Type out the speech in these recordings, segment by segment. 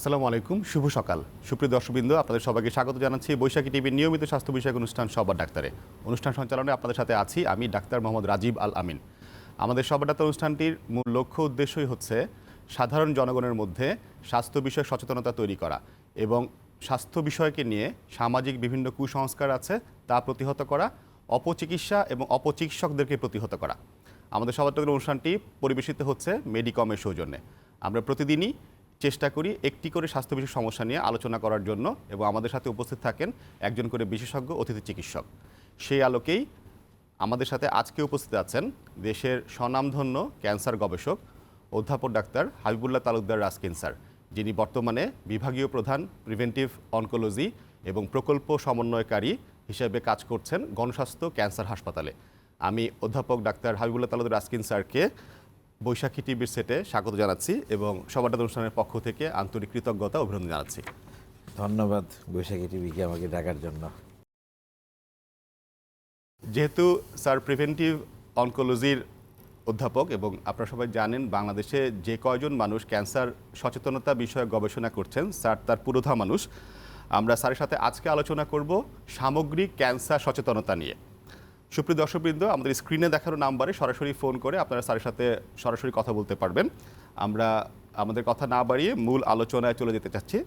আসসালামু আলাইকুম, শুভ সকাল। সুপ্রিয় দর্শকবৃন্দ, আপনাদের সবাইকে স্বাগত জানাচ্ছি বৈশাখী টিভির নিয়মিত স্বাস্থ্য বিষয়ক অনুষ্ঠান সবার ডাক্তারে। অনুষ্ঠান সঞ্চালনে আপনাদের সাথে আছি আমি ডাক্তার মোহাম্মদ রাজীব আল আমিন। আমাদের সবার ডাক্তার অনুষ্ঠানটির মূল লক্ষ্য উদ্দেশ্যই হচ্ছে সাধারণ জনগণের মধ্যে স্বাস্থ্য বিষয়ে সচেতনতা তৈরি করা এবং স্বাস্থ্য বিষয়কে নিয়ে সামাজিক বিভিন্ন কুসংস্কার আছে তা প্রতিহত করা, অপচিকিৎসা এবং অপচিকিৎসকদেরকে প্রতিহত করা। আমাদের সবার অনুষ্ঠানটি পরিবেশিত হচ্ছে মেডিকমের সৌজন্যে। আমরা প্রতিদিনই চেষ্টা করি একটি করে স্বাস্থ্য বিষয়ক সমস্যা নিয়ে আলোচনা করার জন্য এবং আমাদের সাথে উপস্থিত থাকেন একজন করে বিশেষজ্ঞ অতিথি চিকিৎসক। সেই আলোকেই আমাদের সাথে আজকে উপস্থিত আছেন দেশের স্বনামধন্য ক্যান্সার গবেষক, অধ্যাপক ডাক্তার হাবিবুল্লাহ তালুকদার রাস্কিন স্যার, যিনি বর্তমানে বিভাগীয় প্রধান প্রিভেন্টিভ অনকোলজি এবং প্রকল্প সমন্বয়কারী হিসেবে কাজ করছেন গণস্বাস্থ্য ক্যান্সার হাসপাতালে। আমি অধ্যাপক ডাক্তার হাবিবুল্লাহ তালুকদার রাস্কিন স্যারকে বৈশাখী টিভির সেটে স্বাগত জানাচ্ছি এবং সবার অনুষ্ঠানের পক্ষ থেকে আন্তরিক কৃতজ্ঞতা অভিনন্দন জানাচ্ছি। ধন্যবাদ বৈশাখী টিভিকে আমাকে ডাকার জন্য। যেহেতু স্যার প্রিভেন্টিভ অনকোলজির অধ্যাপক এবং আপনারা সবাই জানেন বাংলাদেশে যে কয়জন মানুষ ক্যান্সার সচেতনতা বিষয়ে গবেষণা করছেন স্যার তার পুরোধা মানুষ। আমরা স্যারের সাথে আজকে আলোচনা করব সামগ্রিক ক্যান্সার সচেতনতা নিয়ে। সুপ্রিয় দর্শকবৃন্দ, আমাদের স্ক্রিনে দেখানো নাম্বারে সরাসরি ফোন করে আপনারা স্যারের সাথে সরাসরি কথা বলতে পারবেন। আমরা আমাদের কথা না বাড়িয়ে মূল আলোচনায় চলে যেতে চাচ্ছি।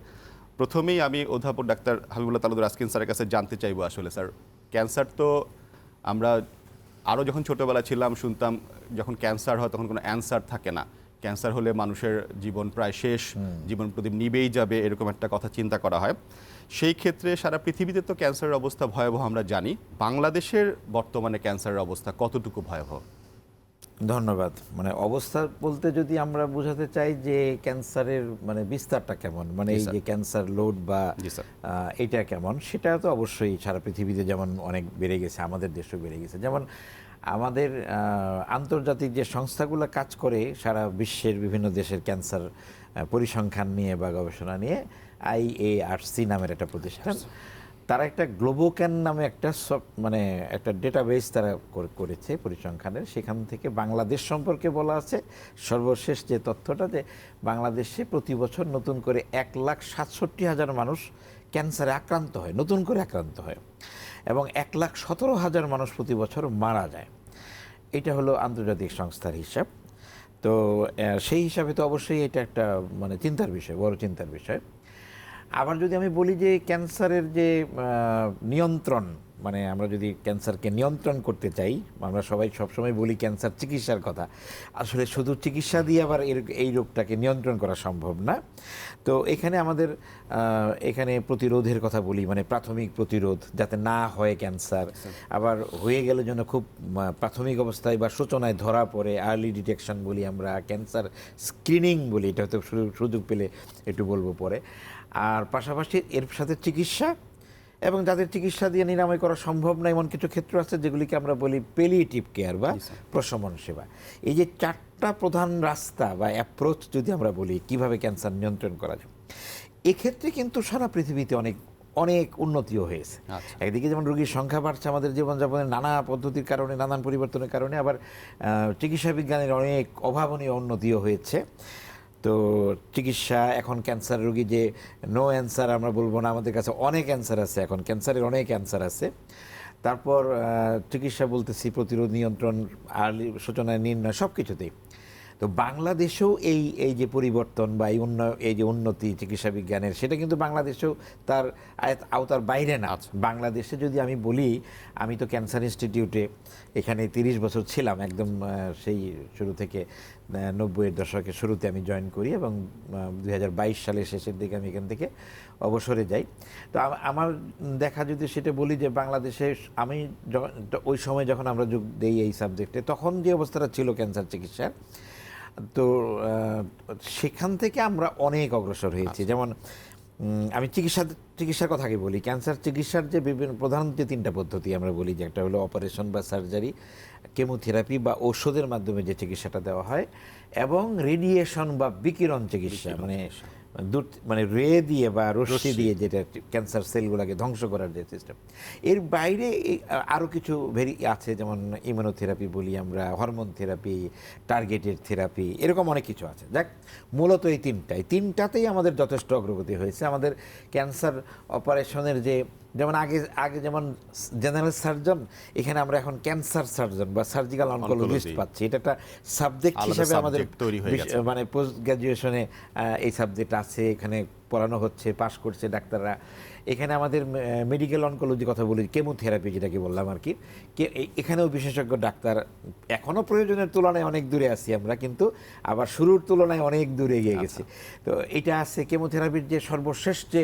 প্রথমেই আমি অধ্যাপক ডাক্তার হাবিবুল্লাহ তালুদুর আসকিন স্যারের কাছে জানতে চাইব আসলে স্যার ক্যান্সার তো আমরা আরও যখন ছোটোবেলা ছিলাম, শুনতাম যখন ক্যান্সার হয় তখন কোনো অ্যান্সার থাকে না। ক্যান্সার হলে মানুষের জীবন প্রায় শেষ জীবন প্রদীপ নিবেই যাবে এরকম একটা কথা চিন্তা করা হয়। সেই ক্ষেত্রে সারা পৃথিবীতে তো ক্যান্সারের অবস্থা ভয়াবহ আমরা জানি। বাংলাদেশের বর্তমানে ক্যান্সারের অবস্থা কতটুকু ভয়াবহ? ধন্যবাদ। মানে অবস্থা বলতে যদি আমরা বোঝাতে চাই যে ক্যান্সারের মানে বিস্তারটা কেমন মানে এই যে ক্যান্সার লোড বা এটা কেমন সেটা তো অবশ্যই সারা পৃথিবীতে যেমন অনেক বেড়ে গেছে আমাদের দেশেও বেড়ে গেছে। যেমন আমাদের আন্তর্জাতিক যে সংস্থাগুলো কাজ করে সারা বিশ্বের বিভিন্ন দেশের ক্যান্সার পরিসংখ্যান নিয়ে বা গবেষণা নিয়ে আই এ আর সি নামের একটা প্রতিষ্ঠান তারা একটা গ্লোবোক্যান নামে একটা সব মানে একটা ডেটাবেস তারা করেছে পরিসংখ্যানের। সেখান থেকে বাংলাদেশ সম্পর্কে বলা আছে। সর্বশেষ যে তথ্যটা যে বাংলাদেশে প্রতি বছর নতুন করে এক লাখ সাতষট্টি হাজার মানুষ ক্যান্সারে আক্রান্ত হয়, নতুন করে আক্রান্ত হয় এবং এক লাখ সতেরো হাজার মানুষ প্রতি বছর মারা যায়। এটা হলো আন্তর্জাতিক সংস্থার হিসাব। তো সেই হিসাবে তো অবশ্যই এটা একটা মানে চিন্তার বিষয়, বড় চিন্তার বিষয়। আবার যদি আমি বলি যে ক্যান্সারের যে নিয়ন্ত্রণ মানে আমরা যদি ক্যান্সারকে নিয়ন্ত্রণ করতে চাই, আমরা সবাই সবসময় বলি ক্যান্সার চিকিৎসার কথা। আসলে শুধু চিকিৎসা দিয়ে আবার এর, এই রোগটাকে নিয়ন্ত্রণ করা সম্ভব না। তো এখানে আমাদের এখানে প্রতিরোধের কথা বলি মানে প্রাথমিক প্রতিরোধ যাতে না হয় ক্যান্সার। আবার হয়ে গেলে যেন খুব প্রাথমিক অবস্থায় বা সূচনায় ধরা পড়ে আর্লি ডিটেকশন বলি আমরা, ক্যান্সার স্ক্রিনিং বলি, এটা হয়তো সুযোগ- পেলে একটু বলব পরে। আর পাশাপাশি এর সাথে চিকিৎসা এবং যাদের চিকিৎসা দিয়ে নিরাময় করা সম্ভব না এমন কিছু ক্ষেত্র আছে যেগুলিকে আমরা বলি পেলিয়েটিভ কেয়ার বা প্রশমন সেবা। এই যে চারটা প্রধান রাস্তা বা অ্যাপ্রোচ যদি আমরা বলি কীভাবে ক্যান্সার নিয়ন্ত্রণ করা যায় এক্ষেত্রে কিন্তু সারা পৃথিবীতে অনেক অনেক উন্নতিও হয়েছে। আচ্ছা। একদিকে যেমন রোগীর সংখ্যা বাড়ছে আমাদের জীবনযাপনের নানা পদ্ধতির কারণে নানান পরিবর্তনের কারণে আবার চিকিৎসা বিজ্ঞানের অনেক অভাবনীয় উন্নতিও হয়েছে। তো চিকিৎসা, এখন ক্যান্সার রোগী যে নো অ্যান্সার আমরা বলব না, আমাদের কাছে অনেক অ্যান্সার আছে এখন ক্যান্সারের অনেক অ্যান্সার আছে। তারপর চিকিৎসা বলতেছি প্রতিরোধ নিয়ন্ত্রণ আর্লি সূচনায় নির্ণয় সব কিছুতেই তো বাংলাদেশেও এই এই যে পরিবর্তন বা এই উন্নয় এই যে উন্নতি চিকিৎসা বিজ্ঞানের, সেটা কিন্তু বাংলাদেশেও তার আওতার বাইরে না। বাংলাদেশে যদি আমি বলি, আমি তো ক্যান্সার ইনস্টিটিউটে এখানে তিরিশ বছর ছিলাম, একদম সেই শুরু থেকে। নব্বইয়ের দশকের শুরুতে আমি জয়েন করি এবং দুই হাজার বাইশ সালের শেষের দিকে আমি এখান থেকে অবসরে যাই। তো আমার দেখা যদি সেটা বলি যে বাংলাদেশে আমি যখন ওই সময় যখন আমরা যোগ দিই এই সাবজেক্টে তখন যে অবস্থাটা ছিল ক্যান্সার চিকিৎসার তো সেখান থেকে আমরা অনেক অগ্রসর হয়েছি। যেমন আমি চিকিৎসা চিকিৎসার কথাকে বলি। ক্যান্সার চিকিৎসার যে বিভিন্ন প্রধান যে তিনটা পদ্ধতি আমরা বলি যে একটা হলো অপারেশন বা সার্জারি কেমোথেরাপি বা ঔষধের মাধ্যমে যে চিকিৎসাটা দেওয়া হয় এবং রেডিয়েশন বা বিকিরণ চিকিৎসা মানে দূর মানে রে দিয়ে বা রশ্মি দিয়ে যেটা ক্যান্সার সেলগুলোকে ধ্বংস করার যে সিস্টেম এর বাইরে আরও কিছু ভেরি আছে যেমন ইমিউনোথেরাপি বলি আমরা হরমোন থেরাপি টার্গেটেড থেরাপি এরকম অনেক কিছু আছে। দেখ মূলত এই তিনটাই। তিনটাতেই আমাদের যথেষ্ট অগ্রগতি হয়েছে। আমাদের ক্যান্সার অপারেশনের যে যেমন আগে আগে যেমন জেনারেল সার্জন এখানে আমরা এখন ক্যান্সার সার্জন বা সার্জিক্যাল অনকোলজিস্ট পাচ্ছি। এটা একটা সাবজেক্ট হিসেবে আমাদের। মানে পোস্ট গ্রাজুয়েশনে এই সাবজেক্ট আছে এখানে পড়ানো হচ্ছে পাশ করছে ডাক্তাররা। এখানে আমাদের মেডিকেল অনকোলজি কথা বলি কেমোথেরাপি যেটাকে বললাম আর কি। এখানেও বিশেষজ্ঞ ডাক্তার। এখনও প্রয়োজনের তুলনায় অনেক দূরে আছি আমরা কিন্তু আবার শুরুর তুলনায় অনেক দূরে এগিয়ে গেছি। তো এটা আছে কেমোথেরাপির যে সর্বশেষ যে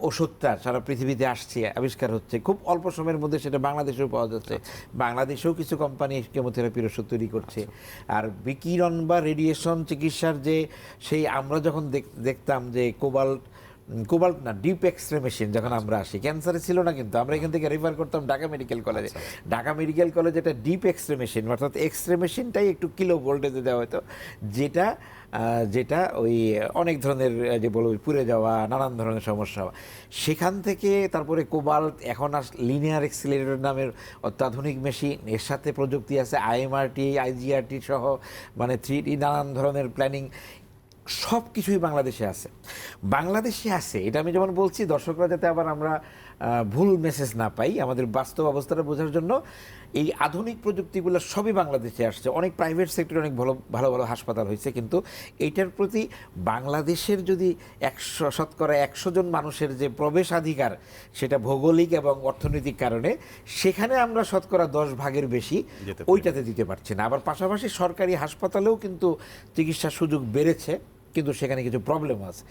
ওষুধটা সারা পৃথিবীতে আসছে আবিষ্কার হচ্ছে। খুব অল্প সময়ের মধ্যে সেটা বাংলাদেশেও পাওয়া যাচ্ছে। বাংলাদেশেও কিছু কোম্পানি কেমোথেরাপির ওষুধ তৈরি করছে। আর বিকিরণ বা রেডিয়েশন চিকিৎসার যে সেই আমরা যখন দেখ- দেখতাম যে কোবাল্ট কোবাল্ট না ডিপ এক্সরে মেশিন যখন আমরা আসি ক্যান্সারে ছিল না কিন্তু আমরা এখান থেকে রেফার করতাম ঢাকা মেডিকেল কলেজে ঢাকা মেডিকেল কলেজে একটা ডিপ এক্সরে মেশিন অর্থাৎ এক্সরে মেশিনটাই একটু কিলো ভোল্টেজে দেওয়া হতো যেটা যেটা ওই অনেক ধরনের যে বলো পুড়ে যাওয়া, নানান ধরনের সমস্যা। সেখান থেকে তারপরে কোবাল্ট এখন আস লিনিয়ার এক্সিলেটর নামের অত্যাধুনিক মেশিন, এর সাথে প্রযুক্তি আছে, আইএমআরটি, আইজিআরটি সহ মানে থ্রি নানান ধরনের প্ল্যানিং সব কিছুই বাংলাদেশে আছে বাংলাদেশে আছে, এটা আমি যেমন বলছি, দর্শকরা যাতে আবার আমরা ভুল মেসেজ না পাই আমাদের বাস্তব অবস্থাটা বোঝার জন্য এই আধুনিক প্রযুক্তিগুলো সবই বাংলাদেশে আসছে। অনেক প্রাইভেট সেক্টরে অনেক ভালো ভালো ভালো হাসপাতাল হয়েছে কিন্তু এইটার প্রতি বাংলাদেশের যদি একশো শতকরা একশো জন মানুষের যে প্রবেশাধিকার সেটা ভৌগোলিক এবং অর্থনৈতিক কারণে সেখানে আমরা শতকরা দশ ভাগের বেশি ওইটাতে দিতে পারছি না। আবার পাশাপাশি সরকারি হাসপাতালেও কিন্তু চিকিৎসার সুযোগ বেড়েছে। কিন্তু সেখানে কিছু প্রবলেম আছে।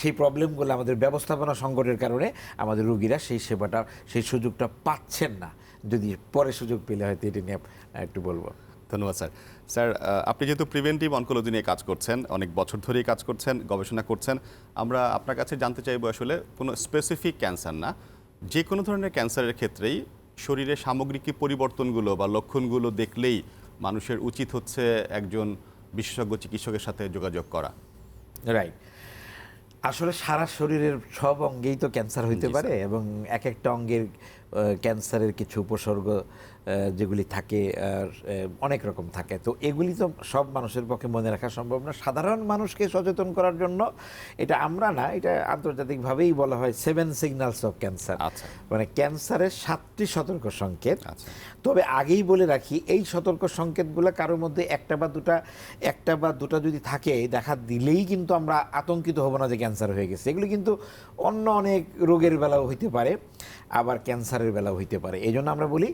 সেই প্রবলেমগুলো আমাদের ব্যবস্থাপনা সংকটের কারণে আমাদের রুগীরা সেই সেবাটা, সেই সুযোগটা পাচ্ছেন না। যদি পরে সুযোগ পেলে হয়তো এটি নিয়ে একটু বলব। ধন্যবাদ, স্যার। স্যার আপনি যেহেতু প্রিভেন্টিভ অনকোলজি নিয়ে কাজ করছেন, অনেক বছর ধরেই কাজ করছেন, গবেষণা করছেন, আমরা আপনার কাছে জানতে চাইব আসলে কোনো স্পেসিফিক ক্যান্সার না। যে কোনো ধরনের ক্যান্সারের ক্ষেত্রেই শরীরে সামগ্রিক পরিবর্তনগুলো বা লক্ষণগুলো দেখলেই মানুষের উচিত হচ্ছে একজন বিশেষজ্ঞ চিকিৎসকের সাথে যোগাযোগ করা। রাইট আসলে সারা শরীরের সব অঙ্গেই তো ক্যান্সার হইতে পারে এবং এক একটা অঙ্গের ক্যান্সারের কিছু উপসর্গ যেগুলি থাকে আর, অনেক রকম থাকে। তো এগুলি তো সব মানুষের পক্ষে মনে রাখা সম্ভব না। সাধারণ মানুষকে সচেতন করার জন্য এটা আমরা না এটা আন্তর্জাতিকভাবেই বলা হয় সেভেন সিগন্যালস অফ ক্যান্সার আচ্ছা। মানে ক্যান্সারের সাতটি সতর্ক সংকেত। আচ্ছা। তবে আগেই বলে রাখি এই সতর্ক সংকেতগুলো কারোর মধ্যে একটা বা দুটা একটা বা দুটা যদি থাকে দেখা দিলেই কিন্তু আমরা আতঙ্কিত হব না যে ক্যান্সার হয়ে গেছে। এগুলি কিন্তু অন্য অনেক রোগের বেলাও হইতে পারে আবার ক্যান্সারের বেলাও হইতে পারে। এই জন্য আমরা বলি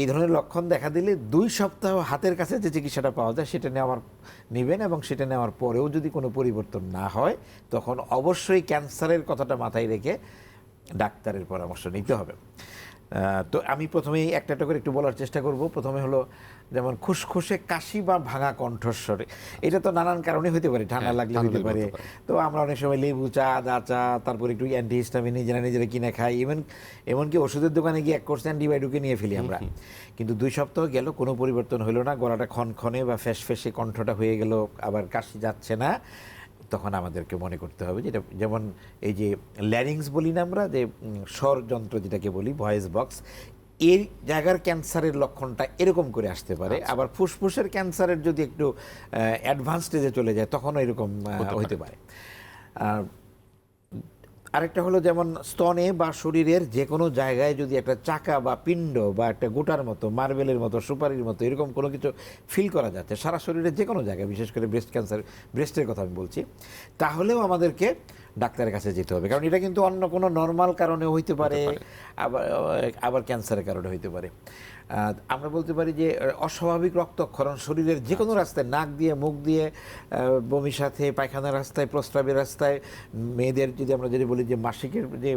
এই ধরনের লক্ষণ দেখা দিলে দুই সপ্তাহ হাতের কাছে যে চিকিৎসাটা পাওয়া যায় সেটা নেওয়ার, নেবেন এবং সেটা নেওয়ার পরেও যদি কোনো পরিবর্তন না হয়, তখন অবশ্যই ক্যান্সারের কথাটা মাথায় রেখে ডাক্তারের পরামর্শ নিতে হবে। তো আমি প্রথমেই একটা একটা করে একটু বলার চেষ্টা করব। প্রথমে হলো যেমন খুসখুসে কাশি বা ভাঙা কণ্ঠস্বরে। এটা তো নানান কারণে হতে পারে ঠান্ডা হ্যাঁ, লাগলে হতে পারে। তো আমরা অনেক সময় লেবু চা দা চা তারপরে একটু অ্যান্টি হিস্টামিন নিজেরা নিজেরা কিনে খাই। ইভেন এমনকি ওষুধের দোকানে গিয়ে এক কোর্স অ্যান্টিবায়োটিকে নিয়ে ফেলি আমরা। কিন্তু দুই সপ্তাহ গেল কোনো পরিবর্তন হলো না। গলাটা ক্ষণক্ষণে বা ফ্যাস ফেসে কণ্ঠটা হয়ে গেল আবার কাশি যাচ্ছে না। তখন আমাদেরকে মনে করতে হবে যেটা যেমন এই যে ল্যারিংস বলি না আমরা যে স্বরযন্ত্র যেটাকে বলি ভয়েস বক্স এর জায়গার ক্যান্সারের লক্ষণটা এরকম করে আসতে পারে। আবার ফুসফুসের ক্যান্সারের যদি একটু অ্যাডভান্স স্টেজে চলে যায় তখনও এরকম হতে পারে। আর আরেকটা হলো যেমন স্তনে বা শরীরের যে কোনো জায়গায় যদি একটা চাকা বা পিণ্ড বা একটা গোটার মতো, মার্বেলের মতো, সুপারির মতো এরকম কোনো কিছু ফিল করা যাচ্ছে সারা শরীরের যে কোনো জায়গায়, বিশেষ করে ব্রেস্ট ক্যান্সার ব্রেস্টের কথা আমি বলছি, তাহলেও আমাদেরকে ডাক্তারের কাছে যেতে হবে। কারণ এটা কিন্তু অন্য কোনো নর্মাল কারণে হইতে পারে আবার আবার ক্যান্সারের কারণে হইতে পারে। আমরা বলতে পারি যে অস্বাভাবিক রক্তক্ষরণ শরীরের যে কোনো রাস্তায় নাক দিয়ে মুখ দিয়ে বমির সাথে পায়খানার রাস্তায় প্রস্রাবের রাস্তায় মেয়েদের যদি আমরা যদি বলি যে মাসিকের যে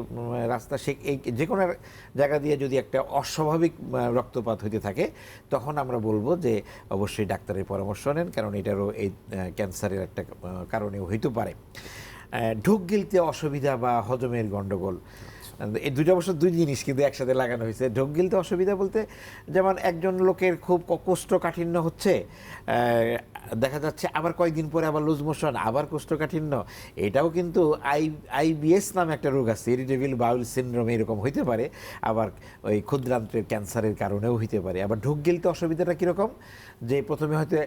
রাস্তা সে এই যে কোনো জায়গা দিয়ে যদি একটা অস্বাভাবিক রক্তপাত হইতে থাকে তখন আমরা বলব যে অবশ্যই ডাক্তারের পরামর্শ নেন কারণ এটারও এই ক্যান্সারের একটা কারণেও হইতে পারে। ঢোক গিলতে অসুবিধা বা হজমের গণ্ডগোল এই দুটো অবশ্য দুই জিনিস কিন্তু একসাথে লাগানো হয়েছে। ঢোক গিলতে অসুবিধা বলতে যেমন একজন লোকের খুব কোষ্ঠকাঠিন্য হচ্ছে দেখা যাচ্ছে আবার কয়েকদিন পরে আবার লুজ মোশন, আবার কোষ্ঠকাঠিন্য। এটাও কিন্তু আই আইবিএস নামে একটা রোগ আছে, ইরিটেবল বাউল সিনড্রোম এরকম হইতে পারে, আবার ওই ক্ষুদ্রান্ত্রের ক্যান্সারের কারণেও হইতে পারে। আবার ঢোক গিলতে অসুবিধাটা কীরকম? যে প্রথমে হয়তো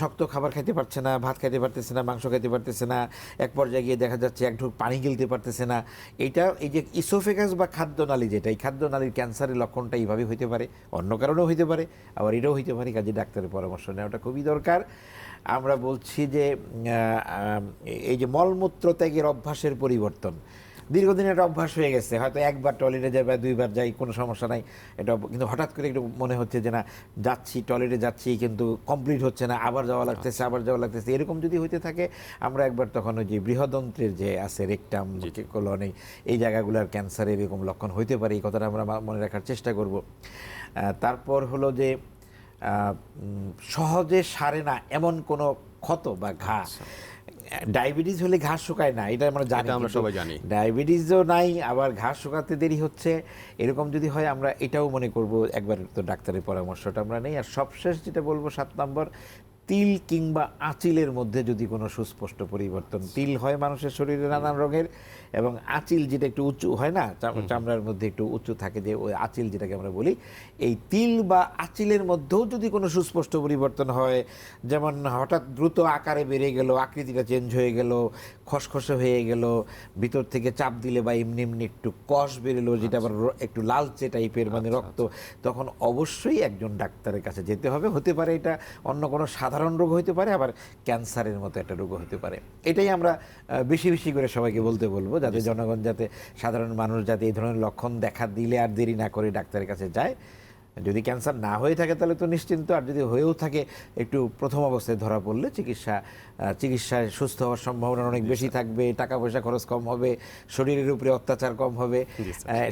শক্ত খাবার খাইতে পারছে না, ভাত খাইতে পারতেছে না, মাংস খাইতে পারতেছে না, এক পর্যায়ে গিয়ে দেখা যাচ্ছে এক ঢোক পানি গিলতে পারতেছে না। এইটা, এই যে ইসোফেগাস বা খাদ্যনালী যেটা, এই খাদ্যনালীর ক্যান্সারের লক্ষণটা এইভাবে হইতে পারে, অন্য কারণেও হইতে পারে, আবার এটাও হইতে পারে, কাজে ডাক্তারের পরামর্শ নেওয়াটা খুবই দরকার। আমরা বলছি যে এই যে মলমূত্র ত্যাগের অভ্যাসের পরিবর্তন দীর্ঘদিনের একটা অভ্যাস হয়ে গেছে। হয়তো একবার টয়লেটে যাই বা দুইবার যাই কোনো সমস্যা নাই। এটা কিন্তু হঠাৎ করে একটু মনে হচ্ছে যে না যাচ্ছি টয়লেটে যাচ্ছি কিন্তু কমপ্লিট হচ্ছে না আবার যাওয়া লাগতেছে আবার যাওয়া লাগতেছে। এরকম যদি হইতে থাকে আমরা একবার তখন ওই যে বৃহদন্ত্রের যে আছে রেকটাম কলনে এই জায়গাগুলোর ক্যান্সারের এরকম লক্ষণ হইতে পারে এই কথাটা আমরা মনে রাখার চেষ্টা করব। তারপর হলো যে সহজে সারে না এমন কোনো ক্ষত বা ঘা ডায়াবেটিস হলে ঘাস শুকায় না এটা আমরা জানি আমরা সবাই জানি। ডায়াবেটিসও নাই আবার ঘাস শুকাতে দেরি হচ্ছে এরকম যদি হয় আমরা এটাও মনে করব একবার তো ডাক্তারের পরামর্শটা আমরা নেই আর সবশেষ যেটা বলব সাত নম্বর তিল কিংবা আঁচিলের মধ্যে যদি কোনো সুস্পষ্ট পরিবর্তন তিল হয় মানুষের শরীরে নানান রঙের এবং আঁচিল যেটা একটু উঁচু হয় না চামড়ার মধ্যে একটু উঁচু থাকে যে ওই আঁচিল যেটাকে আমরা বলি এই তিল বা আঁচিলের মধ্যেও যদি কোনো সুস্পষ্ট পরিবর্তন হয় যেমন হঠাৎ দ্রুত আকারে বেড়ে গেল আকৃতিটা চেঞ্জ হয়ে গেল খসখসে হয়ে গেল ভিতর থেকে চাপ দিলে বা এমনি এমনি একটু কষ বেরোলো যেটা আবার একটু লালচে টাইপের মানে রক্ত তখন অবশ্যই একজন ডাক্তারের কাছে যেতে হবে। হতে পারে এটা অন্য কোনো সাধারণ রোগ হতে পারে আবার ক্যান্সারের মতো একটা রোগ হতে পারে। এটাই আমরা বেশি বেশি করে সবাইকে বলতে বলব যাতে জনগণ যাতে সাধারণ মানুষ যাতে এই ধরনের লক্ষণ দেখা দিলে আর দেরি না করে ডাক্তারের কাছে যায়। যদি ক্যান্সার না হয়ে থাকে তাহলে তো নিশ্চিন্ত আর যদি হয়েও থাকে একটু প্রথম অবস্থায় ধরা পড়লে চিকিৎসা চিকিৎসায় সুস্থ হওয়ার সম্ভাবনা অনেক বেশি থাকবে টাকা পয়সা খরচ কম হবে শরীরের উপরে অত্যাচার কম হবে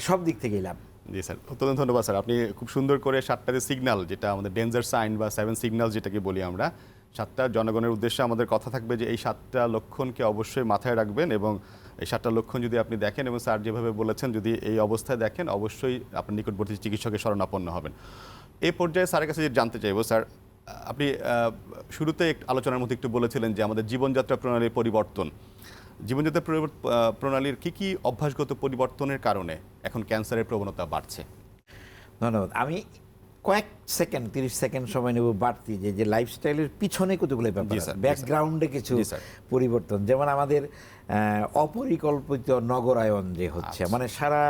সব দিক থেকেই লাভ। জি, স্যার। অত্যন্ত ধন্যবাদ, স্যার। আপনি খুব সুন্দর করে সাতটা যে সিগনাল যেটা আমাদের ডেঞ্জার সাইন বা সেভেন সিগন্যাল যেটাকে বলি আমরা, সাতটা জনগণের উদ্দেশ্যে আমাদের কথা থাকবে যে এই সাতটা লক্ষণকে অবশ্যই মাথায় রাখবেন এবং এই সাতটা লক্ষণ যদি আপনি দেখেন এবং স্যার যেভাবে বলেছেন, যদি এই অবস্থায় দেখেন, অবশ্যই আপনার নিকটবর্তী চিকিৎসকের শরণাপন্ন হবেন। এই পর্যায়ে স্যারের কাছে জানতে চাইব, স্যার, আপনি শুরুতে আলোচনার মধ্যে একটু বলেছিলেন যে আমাদের জীবনযাত্রা প্রণালীর পরিবর্তন। জীবনযাত্রা প্রণালীর কি কি অভ্যাসগত পরিবর্তনের কারণে এখন ক্যান্সারের প্রবণতা বাড়ছে? ধন্যবাদ। আমি কয়েক সেকেন্ড তিরিশ সেকেন্ড সময় নেব বাড়তি যে যে লাইফস্টাইলের পিছনে কতগুলো ব্যাপার ব্যাকগ্রাউন্ডে কিছু পরিবর্তন যেমন আমাদের অপরিকল্পিত নগরায়ন যে হচ্ছে আচ্ছা। মানে সারা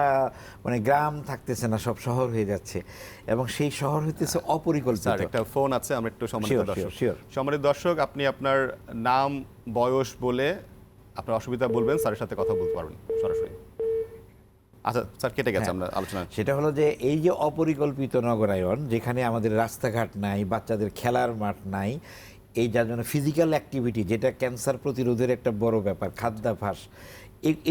মানে গ্রাম থাকতেছে না সব শহর হয়ে যাচ্ছে এবং সেই শহর হইতেছে অপরিকল্পিত। একটা ফোন আছে আমরা একটু দর্শক. সম্মানিত দর্শক আপনি আপনার নাম বয়স বলে আপনার অসুবিধা বলবেন স্যারের সাথে কথা বলতে পারবেন সরাসরি। আচ্ছা স্যার কেটে গেছে আমরা আলোচনা। সেটা হলো যে এই যে অপরিকল্পিত নগরায়ন যেখানে আমাদের রাস্তাঘাট নাই বাচ্চাদের খেলার মাঠ নাই এই যার জন্য ফিজিক্যাল অ্যাক্টিভিটি যেটা ক্যান্সার প্রতিরোধের একটা বড় ব্যাপার খাদ্যাভ্যাস এ-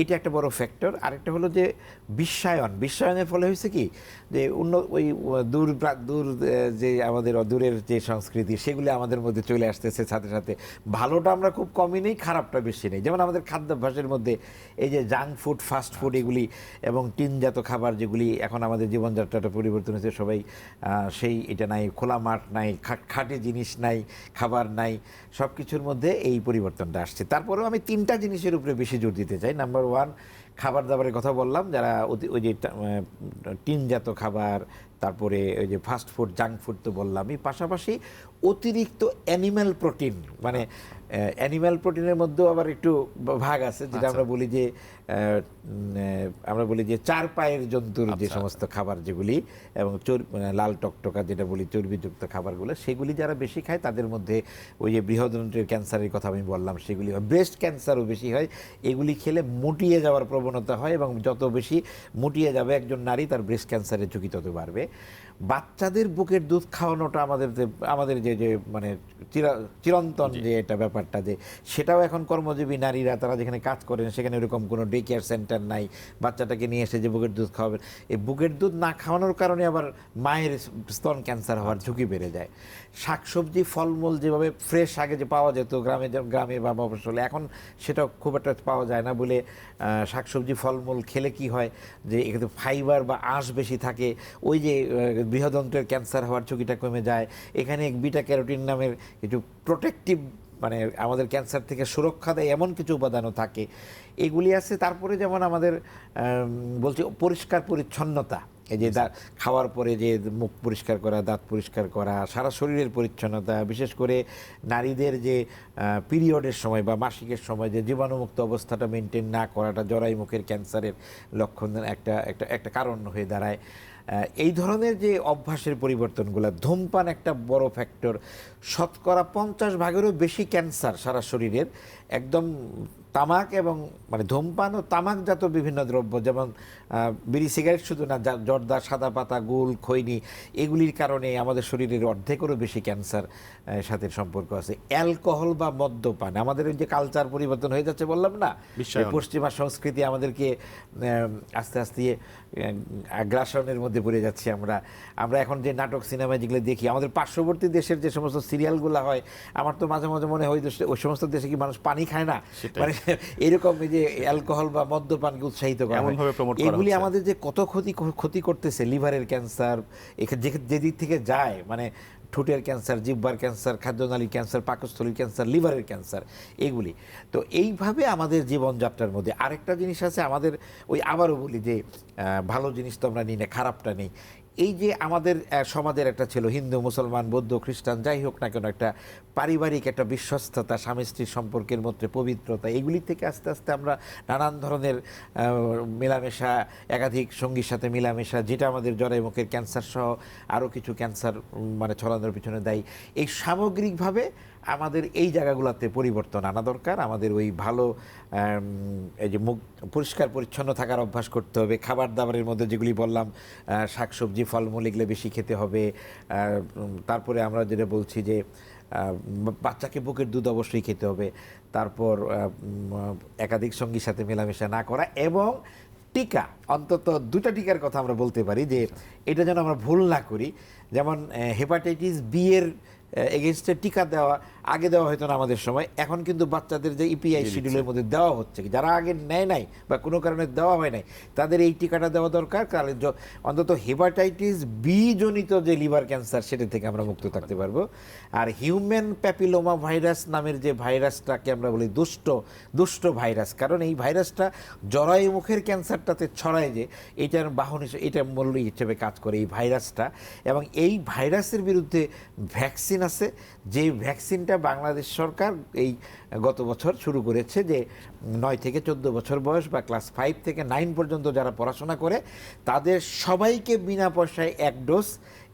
এটা একটা বড় ফ্যাক্টর আরেকটা হলো যে বিশ্বায়ন। বিশ্বায়নের ফলে হয়েছে কি? যে অন্য ওই দূর দূর যে আমাদের দূরের যে সংস্কৃতি সেগুলি আমাদের মধ্যে চলে আসতেছে সাথে সাথে। ভালোটা আমরা খুব কমই নেই খারাপটা বেশি নেই। যেমন আমাদের খাদ্যাভ্যাসের মধ্যে এই যে জাঙ্ক ফুড ফাস্ট ফুড এগুলি এবং টিনজাত খাবার যেগুলি এখন আমাদের জীবনযাত্রাটা পরিবর্তন হয়েছে সবাই সেই এটা নাই খোলা মাঠ নাই খাঁটি জিনিস নাই খাবার নাই সব কিছুর মধ্যে এই পরিবর্তনটা আসছে। তারপরেও আমি তিনটা জিনিসের উপরে বেশি জোর দিতে চাই। নাম্বার ওয়ান খাবার দাবারের কথা বললাম। যারা ওই যে টিনজাত খাবার, তারপরে ওই যে ফাস্ট ফুড জাঙ্ক ফুড তো বললামই। পাশাপাশি অতিরিক্ত অ্যানিম্যাল প্রোটিন মানে অ্যানিম্যাল প্রোটিনের মধ্যেও আবার একটু ভাগ আছে যেটা আমরা বলি যে আমরা বলি যে চার পায়ের জন্তুর যে সমস্ত খাবার যেগুলি এবং চর মানে লাল টকটকা যেটা বলি চর্বিযুক্ত খাবারগুলো সেগুলি যারা বেশি খায় তাদের মধ্যে ওই যে বৃহদন্ত্রের ক্যান্সারের কথা আমি বললাম সেগুলি হয়। ব্রেস্ট ক্যান্সারও বেশি হয় এগুলি খেলে মুটিয়ে যাওয়ার প্রবণতা হয় এবং যত বেশি মুটিয়ে যাবে একজন নারী তার ব্রেস্ট ক্যান্সারের ঝুঁকি তত বাড়বে। বাচ্চাদের বুকের দুধ খাওয়ানোটা আমাদের যে আমাদের যে যে মানে চিরা- চিরন্তন যে এটা ব্যাপারটা যে সেটাও এখন কর্মজীবী নারীরা তারা যেখানে কাজ করেন সেখানে এরকম কোনো ডে কেয়ার সেন্টার নাই বাচ্চাটাকে নিয়ে এসে যে বুকের দুধ খাওয়াবেন। এই বুকের দুধ না খাওয়ানোর কারণে আবার মায়ের স্তন ক্যান্সার হওয়ার ঝুঁকি বেড়ে যায়। শাকসবজি, ফলমূল যেভাবে ফ্রেশ আগে যে পাওয়া যেত গ্রামে গ্রামে বা মফসলে এখন সেটা খুব একটা পাওয়া যায় না বলে শাকসবজি, ফলমূল খেলে কি হয় যে এখানে ফাইবার বা আঁশ বেশি থাকে, ওই যে বৃহদন্ত্রের ক্যান্সার হওয়ার ঝুঁকিটা কমে যায়। এখানে বিটা ক্যারোটিন নামের কিছু প্রোটেকটিভ মানে আমাদের ক্যান্সার থেকে সুরক্ষা দেয় এমন কিছু উপাদানও থাকে। এগুলি আছে, তারপরে যেমন আমাদের বলছি পরিষ্কার পরিচ্ছন্নতা। এই যে খাওয়ার পরে যে মুখ পরিষ্কার করা, দাঁত পরিষ্কার করা, সারা শরীরের পরিচ্ছন্নতা, বিশেষ করে নারীদের যে পিরিয়ডের সময় বা মাসিকের সময় যে জীবাণুমুক্ত অবস্থাটা মেনটেন না করাটা জরাই মুখের ক্যান্সারের লক্ষণ একটা একটা একটা কারণ হয়ে দাঁড়ায়। এই ধরনের যে অভ্যাসের পরিবর্তনগুলো, ধূমপান একটা বড় ফ্যাক্টর শতকরা পঞ্চাশ ভাগেরও বেশি ক্যান্সার সারা শরীরের। একদম তামাক এবং মানে ধূমপান ও তামাকজাত বিভিন্ন দ্রব্য যেমন বিড়ি সিগারেট শুধু না জর্দা সাদা পাতা গুল খৈনি এগুলির কারণে আমাদের শরীরের অর্ধেকেরও বেশি ক্যান্সার সাথে সম্পর্ক আছে। অ্যালকোহল বা মদ্যপান আমাদের ওই যে কালচার পরিবর্তন হয়ে যাচ্ছে বললাম না? পশ্চিমা সংস্কৃতি আমাদেরকে আস্তে আস্তে আগ্রাসনের মধ্যে পড়ে যাচ্ছি আমরা। আমরা এখন যে নাটক সিনেমা যেগুলো দেখি আমাদের পার্শ্ববর্তী দেশের যে সমস্ত সিরিয়ালগুলো হয় আমার তো মাঝে মাঝে মনে হয় ওই ওই সমস্ত দেশে কি মানুষ পানি খায় না? মানে এরকম যে অ্যালকোহল বা মদ্যপানকে উৎসাহিত করা এগুলি আমাদের যে কত ক্ষতি ক্ষতি করতেছে লিভারের ক্যান্সার যে দিক থেকে যায় মানে ঠোঁটের ক্যান্সার জিহ্বার ক্যান্সার খাদ্যনালীর ক্যান্সার পাকস্থলীর ক্যান্সার লিভারের ক্যান্সার এগুলি। তো এইভাবে আমাদের জীবনযাত্রার মধ্যে আরেকটা জিনিস আছে আমাদের ওই আবারও বলি যে ভালো জিনিস তো আমরা নিই না খারাপটা নেই। এই যে আমাদের সমাজের একটা ছিল, হিন্দু, মুসলমান, বৌদ্ধ, খ্রিস্টান, যাই হোক না কেন, একটা পারিবারিক, একটা বিশ্বস্ততা স্বামী স্ত্রীর সম্পর্কের মধ্যে পবিত্রতা, এগুলি থেকে আস্তে আস্তে আমরা নানান ধরনের মেলামেশা, একাধিক সঙ্গীর সাথে মেলামেশা, যেটা আমাদের জরায়ুমুখের ক্যান্সার সহ আরও কিছু ক্যান্সার মানে ছড়ানোর পিছনে দায়ী, এই সামগ্রিকভাবে আমাদের এই জায়গাগুলোতে পরিবর্তন আনা দরকার। আমাদের ওই ভালো এই যে মুখ, পরিষ্কার, পরিচ্ছন্ন থাকার অভ্যাস করতে হবে। খাবার দাবারের মধ্যে যেগুলি বললাম শাকসবজি, ফলমূল এগুলো বেশি খেতে হবে। তারপরে আমরা যেটা বলছি যে বাচ্চাকে বুকের দুধ অবশ্যই খেতে হবে। তারপর একাধিক সঙ্গীর সাথে মেলামেশা না করা এবং টিকা, অন্তত দুটা টিকার কথা আমরা বলতে পারি যে, এটা যেন আমরা ভুল না করি। যেমন হেপাটাইটিস বি এর এগেনস্টে টিকা দেওয়া আগে দেওয়া হতো না আমাদের সময়। এখন কিন্তু বাচ্চাদের যে ইপিআই শিডিউলের মধ্যে দেওয়া হচ্ছে যারা আগে নেয় নাই বা কোনো কারণে দেওয়া হয় নাই তাদের এই টিকাটা দেওয়া দরকার। কারণ অন্তত হেপাটাইটিস বি জনিত যে লিভার ক্যান্সার সেটা থেকে আমরা মুক্ত থাকতে পারব। আর হিউম্যান প্যাপিলোমা ভাইরাস নামের যে ভাইরাসটাকে আমরা বলি দুষ্ট দুষ্ট ভাইরাস কারণ এই ভাইরাসটা জরায়ু মুখের ক্যান্সারটাতে ছড়ায় যে এটার বাহন হিসেবে এটা মূল্য হিসেবে কাজ করে এই ভাইরাসটা এবং এই ভাইরাসের বিরুদ্ধে ভ্যাকসিন আছে যে ভ্যাকসিনটা বাংলাদেশ সরকার এই গত বছর শুরু করেছে যে নয় থেকে চোদ্দ বছর বয়স বা ক্লাস ফাইভ থেকে নাইন পর্যন্ত যারা পড়াশোনা করে, তাদের সবাইকে বিনা পয়সায় এক ডোজ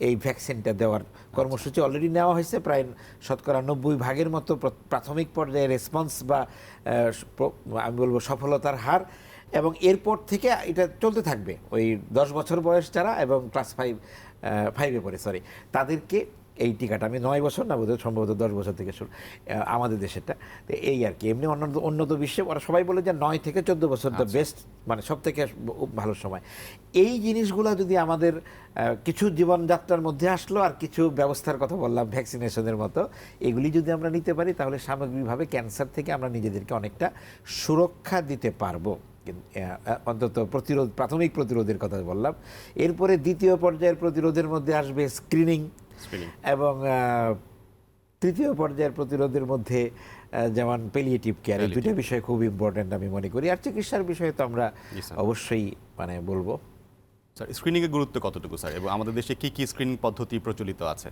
এই ভ্যাকসিনটা দেওয়ার কর্মসূচি অলরেডি নেওয়া হয়েছে। প্রায় শতকরা নব্বই ভাগের মতো প্র- প্রাথমিক পর্যায়ে রেসপন্স বা আমি বলব সফলতার হার এবং এরপর থেকে এটা চলতে থাকবে। ওই দশ বছর বয়স যারা এবং ক্লাস ফাইভ ফাইভে পড়ে সরি তাদেরকে এই টিকাটা আমি নয় বছর না বোধহয় সম্ভবত দশ বছর থেকে শুরু আমাদের দেশেরটা। তো এই আর কি এমনি অন্য উন্নত বিশ্বে ওরা সবাই বলে যে নয় থেকে চোদ্দ বছর দ্য বেস্ট মানে সব থেকে ভালো সময়। এই জিনিসগুলো যদি আমাদের কিছু জীবনযাত্রার মধ্যে আসলো আর কিছু ব্যবস্থার কথা বললাম ভ্যাকসিনেশনের মতো এগুলি যদি আমরা নিতে পারি তাহলে সামগ্রিকভাবে ক্যান্সার থেকে আমরা নিজেদেরকে অনেকটা সুরক্ষা দিতে পারব। অন্তত প্রতিরোধ প্রাথমিক প্রতিরোধের কথা বললাম। এরপরে দ্বিতীয় পর্যায়ের প্রতিরোধের মধ্যে আসবে স্ক্রিনিং। এবং তৃতীয় পর্যায়ের প্রতিরোধের মধ্যে যেমন পেলিয়েটিভ কেয়ার এই দুইটা বিষয় খুব ইম্পর্ট্যান্ট আমি মনে করি। আর চিকিৎসার বিষয়ে তো আমরা অবশ্যই মানে বলব। স্যার স্ক্রিনিং এর গুরুত্ব কতটুকু স্যার এবং আমাদের দেশে কি কি স্ক্রিনিং পদ্ধতি প্রচলিত আছে?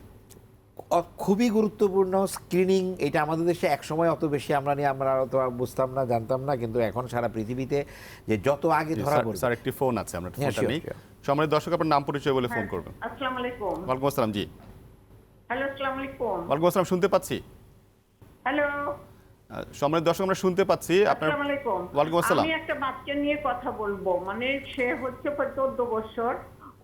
খুবই গুরুত্বপূর্ণ স্ক্রিনিং এটা আমাদের দেশে একসময় অত বেশি আমরা নিয়ে আমরা অত বুঝতাম না জানতাম না কিন্তু এখন সারা পৃথিবীতে যে যত আগে ধরা স্যার- পড়বে। স্যার একটি ফোন আছে আমরা হ্যাঁ, ফোনটা নেই. সম্মানিত দর্শক আপনার নাম পরিচয় বলে ফোন করবেন। আসসালামু আলাইকুম। ওয়ালাইকুম আসসালাম জি। হ্যালো আসসালামু আলাইকুম ওয়ালাইকুম আসসালাম শুনতে পাচ্ছি? হ্যালো সম্মানিত দর্শক আমরা শুনতে পাচ্ছি আপনার ওয়ালাইকুম আসসালাম। আমি একটা বাচ্চা নিয়ে কথা বলব। মানে সে হচ্ছে প্রায় চোদ্দ বছর।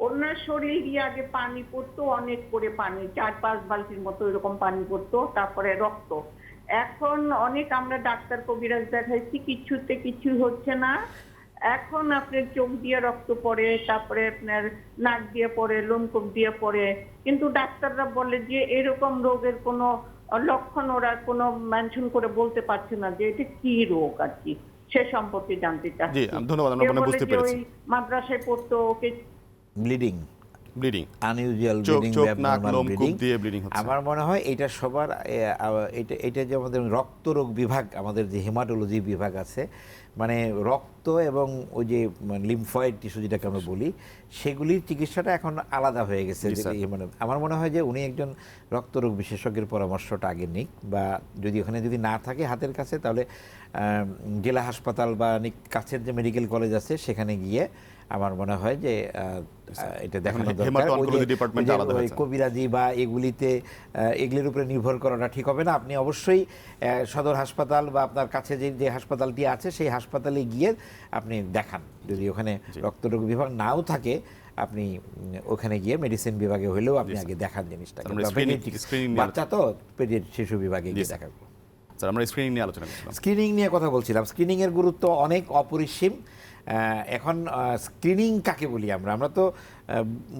ওনার শরীরে আগে পানি পড়তো অনেক করে পানি চার পাঁচ বালতির মতো এরকম পানি পড়তো তারপরে রক্ত। এখন অনেক আমরা ডাক্তার কবিরাজ দেখাইছি কিছুতে কিছু হচ্ছে না। এখন আপনার চোখ দিয়ে রক্ত পড়ে তারপরে আপনার নাক দিয়ে পড়ে লোমকূপ দিয়ে পড়ে। কিন্তু ডাক্তাররা বলে যে এরকম রোগের কোনো লক্ষণ ওরা কোনো মেনশন করে বলতে পারছে না যে এটা কি রোগ আর কি। সে সম্পর্কে জানতে চাচ্ছি। ধন্যবাদ, আমরা মনে বলে বুঝতে যে পেরেছি। ওই মাদ্রাসায় পড়তো ওকে ব্লিডিং। ব্লিডিং আনইউজুয়াল ব্লিডিং চোখ নাক লোম কূপ দিয়ে ব্লিডিং হচ্ছে। আমার মনে হয় এটা সবার এটা এটা যে আমাদের রক্তরোগ বিভাগ আমাদের যে হেমাটোলজি বিভাগ আছে মানে রক্ত এবং ওই যে লিমফয়েড টিস্যু যেটাকে আমরা বলি সেগুলির চিকিৎসাটা এখন আলাদা হয়ে গেছে মানে আমার মনে হয় যে উনি একজন রক্তরোগ বিশেষজ্ঞের পরামর্শটা আগে নিক বা যদি ওখানে যদি না থাকে হাতের কাছে তাহলে জেলা হাসপাতাল বা কাছের যে মেডিকেল কলেজ আছে সেখানে গিয়ে আমার মনে হয় যে এটা দেখানো দরকার। কবিরাজি বা এগুলিতে এগুলির উপরে নির্ভর করাটা ঠিক হবে না। আপনি অবশ্যই সদর হাসপাতাল বা আপনার কাছে যে যে হাসপাতালটি আছে সেই হাসপাতালে গিয়ে আপনি দেখান। যদি ওখানে রক্তরোগ বিভাগ নাও থাকে আপনি ওখানে গিয়ে মেডিসিন বিভাগে হলেও আপনি আগে দেখান জিনিসটা। বাচ্চা তো শিশু বিভাগে গিয়ে দেখাবো। স্যার আমরা স্ক্রিনিং নিয়ে আলোচনা স্ক্রিনিং নিয়ে কথা বলছিলাম। স্ক্রিনিং এর গুরুত্ব অনেক অপরিসীম। এখন স্ক্রিনিং কাকে বলি আমরা? আমরা তো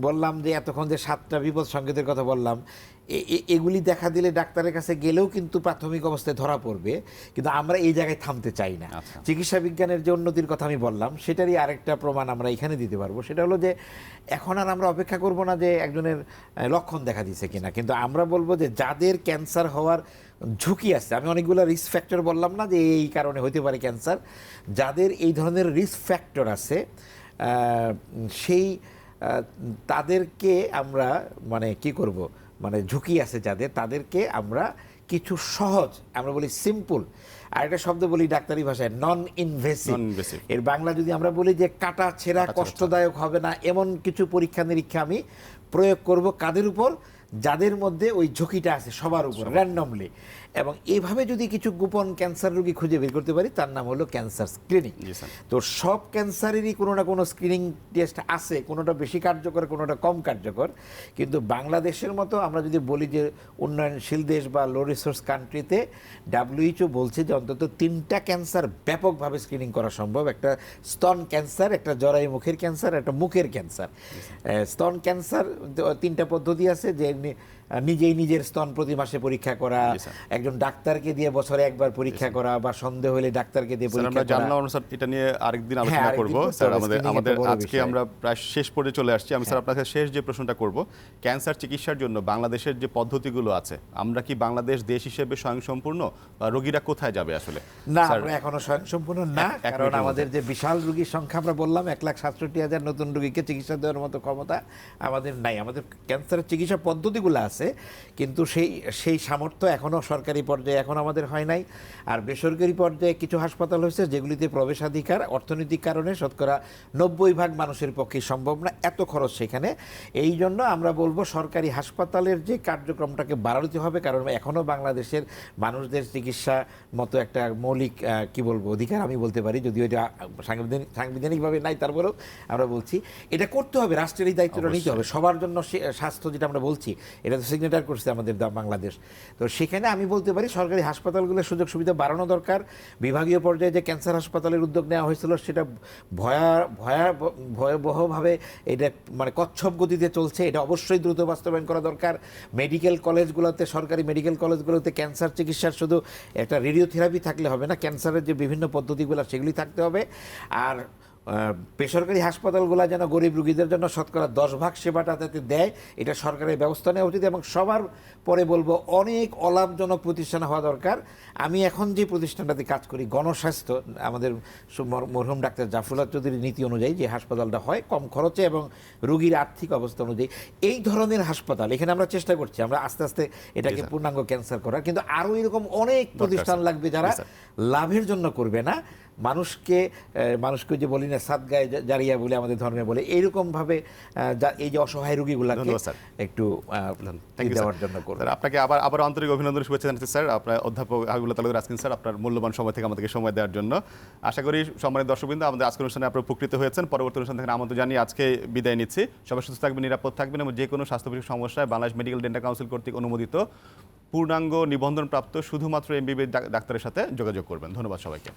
বললাম যে এতক্ষণ যে সাতটা বিপদ সংকেতের কথা বললাম এগুলি দেখা দিলে ডাক্তারের কাছে গেলেও কিন্তু প্রাথমিক অবস্থায় ধরা পড়বে কিন্তু আমরা এই জায়গায় থামতে চাই না। আচ্ছা। চিকিৎসা বিজ্ঞানের যে উন্নতির কথা আমি বললাম সেটারই আরেকটা প্রমাণ আমরা এখানে দিতে পারব। সেটা হলো যে এখন আর আমরা অপেক্ষা করব না যে একজনের লক্ষণ দেখা দিচ্ছে কিনা কিন্তু আমরা বলব যে যাদের ক্যান্সার হওয়ার ঝুঁকি আছে। আমি অনেকগুলো রিস্ক ফ্যাক্টর বললাম না যে এই কারণে হতে পারে ক্যান্সার যাদের এই ধরনের রিস্ক ফ্যাক্টর আছে সেই তাদেরকে আমরা মানে কি করব? মানে ঝুঁকি আছে যাদের তাদেরকে আমরা কিছু সহজ আমরা বলি সিম্পল আর একটা শব্দ বলি ডাক্তারি ভাষায় নন ইনভেসিভ এর বাংলা যদি আমরা বলি যে কাটা ছেঁড়া কষ্টদায়ক হবে না এমন কিছু পরীক্ষা নিরীক্ষা আমি প্রয়োগ করব কাদের উপর? যাদের মধ্যে ওই ঝুঁকিটা আছে সবার উপর র্যান্ডমলি এবং এইভাবে যদি কিছু গোপন ক্যান্সার রোগী খুঁজে বের করতে পারি তার নাম হলো ক্যান্সার স্ক্রিনিং তো সব ক্যান্সারেরই কোনো না কোনো স্ক্রিনিং টেস্ট আছে কোনোটা বেশি কার্যকর কোনোটা কম কার্যকর। কিন্তু বাংলাদেশের মতো আমরা যদি বলি যে উন্নয়নশীল দেশ বা লো রিসোর্স কান্ট্রিতে ডাব্লিউএইচও বলছে যে অন্তত তিনটা ক্যান্সার ব্যাপকভাবে স্ক্রিনিং করা সম্ভব। একটা স্তন ক্যান্সার একটা জরায়ু মুখের ক্যান্সার একটা মুখের ক্যান্সার স্তন ক্যান্সার তিনটা পদ্ধতি আছে যে নি- নিজেই নিজের স্তন প্রতি মাসে পরীক্ষা করা একজন ডাক্তারকে দিয়ে বছরে একবার পরীক্ষা করা বা সন্দেহ হলে ডাক্তারকে দিয়ে পরীক্ষা আমরা করা। জানলাম আমরা স্যার এটা নিয়ে আরেকদিন হ্যাঁ, আলোচনা করব। স্যার আমাদের আমাদের আজকে হ্যাঁ। আমরা প্রায় শেষ পর্যায়ে চলে আসছি। আমি স্যার আপনার কাছে শেষ যে প্রশ্নটা করব ক্যান্সার চিকিৎসার জন্য বাংলাদেশের যে পদ্ধতিগুলো আছে আমরা কি বাংলাদেশ দেশ হিসেবে স্বয়ংসম্পূর্ণ বা রোগীরা কোথায় যাবে আসলে? না আমরা এখনও স্বয়ংসম্পূর্ণ না কারণ আমাদের যে বিশাল রোগীর সংখ্যা আমরা বললাম এক লাখ সাতষট্টি হাজার নতুন রোগীকে চিকিৎসা দেওয়ার মতো ক্ষমতা আমাদের নাই। আমাদের ক্যান্সারের চিকিৎসা পদ্ধতিগুলো আছে কিন্তু সেই সেই সামর্থ্য এখনও সরকারি পর্যায়ে এখন আমাদের হয় নাই। আর বেসরকারি পর্যায়ে কিছু হাসপাতাল হয়েছে যেগুলিতে প্রবেশাধিকার অর্থনৈতিক কারণে শতকরা নব্বই ভাগ মানুষের পক্ষে সম্ভব না এত খরচ সেখানে। এই জন্য আমরা বলব সরকারি হাসপাতালের যে কার্যক্রমটাকে বাড়াতে হবে কারণ এখনও বাংলাদেশের মানুষদের চিকিৎসা মতো একটা মৌলিক কি বলব অধিকার আমি বলতে পারি যদিও এটা সাংবিধানিক সাংবিধানিকভাবে নাই তারপরেও আমরা বলছি। এটা করতে হবে রাষ্ট্রের এই দায়িত্বটা নিতে হবে সবার জন্য স্বাস্থ্য যেটা আমরা বলছি এটা তো সিগনেচার করছে আমাদের বাংলাদেশ। তো সেখানে আমি বলতে পারি, সরকারি হাসপাতালগুলোর সুযোগ সুবিধা বাড়ানো দরকার। বিভাগীয় পর্যায়ে যে ক্যান্সার হাসপাতালের উদ্যোগ নেওয়া হয়েছিল, সেটা ভয়া ভয়া, ভয়াবহভাবে এটা মানে কচ্ছপ গতিতে চলছে। এটা অবশ্যই দ্রুত বাস্তবায়ন করা দরকার। মেডিকেল কলেজগুলোতে সরকারি মেডিকেল কলেজগুলোতে ক্যান্সার চিকিৎসার শুধু একটা রেডিওথেরাপি থাকলে হবে না। ক্যান্সারের যে বিভিন্ন পদ্ধতিগুলো, সেগুলি থাকতে হবে। আর বেসরকারি হাসপাতালগুলো যেন গরিব রুগীদের জন্য শতকরা দশ ভাগ সেবাটা যাতে দেয় এটা সরকারের ব্যবস্থা নেওয়া উচিত এবং সবার পরে বলব অনেক অলাভজনক প্রতিষ্ঠান হওয়া দরকার। আমি এখন যে প্রতিষ্ঠানটাতে কাজ করি গণস্বাস্থ্য আমাদের মরহুম ডাক্তার জাফরুল্লাহ চৌধুরীর নীতি অনুযায়ী যে হাসপাতালটা হয় কম খরচে এবং রুগীর আর্থিক অবস্থা অনুযায়ী এই ধরনের হাসপাতাল এখানে আমরা চেষ্টা করছি আমরা আস্তে আস্তে এটাকে পূর্ণাঙ্গ ক্যান্সার করার কিন্তু আরও এরকম অনেক প্রতিষ্ঠান লাগবে যারা লাভের জন্য করবে না। মানুষকে মানুষকে যে বলি না সাদগায় জারিয়া বলে আমাদের ধর্মে বলে এইরকম ভাবে এই যে অসহায় রুগীগুলাকে। একটু দেওয়ার জন্য করবে। স্যার আপনাকে আবার আবার আন্তরিক অভিনন্দন শুভেচ্ছা জানাচ্ছি স্যার। আপনার অধ্যাপক হাবিবুল্লাহ তালুক রাজকিন স্যার আপনার মূল্যবান সময় থেকে আমাদেরকে সময় দেওয়ার জন্য। আশা করি সম্মানিত দর্শকবৃন্দ আমাদের আজকের অনুষ্ঠানে আপনারা উপকৃত হয়েছেন। পরবর্তী অনুষ্ঠান থেকে আমন্ত্রণ জানিয়ে আজকে বিদায় নিচ্ছি। সবাই সুস্থ থাকবেন নিরাপদ থাকবেন এবং যে কোনো স্বাস্থ্য বিষয়ক সমস্যায় বাংলাদেশ মেডিকেল ডেন্টাল কাউন্সিল কর্তৃক অনুমোদিত পূর্ণাঙ্গ নিবন্ধনপ্রাপ্ত শুধুমাত্র এমবিবি ডাক্তারের সাথে যোগাযোগ করবেন। ধন্যবাদ সবাইকে।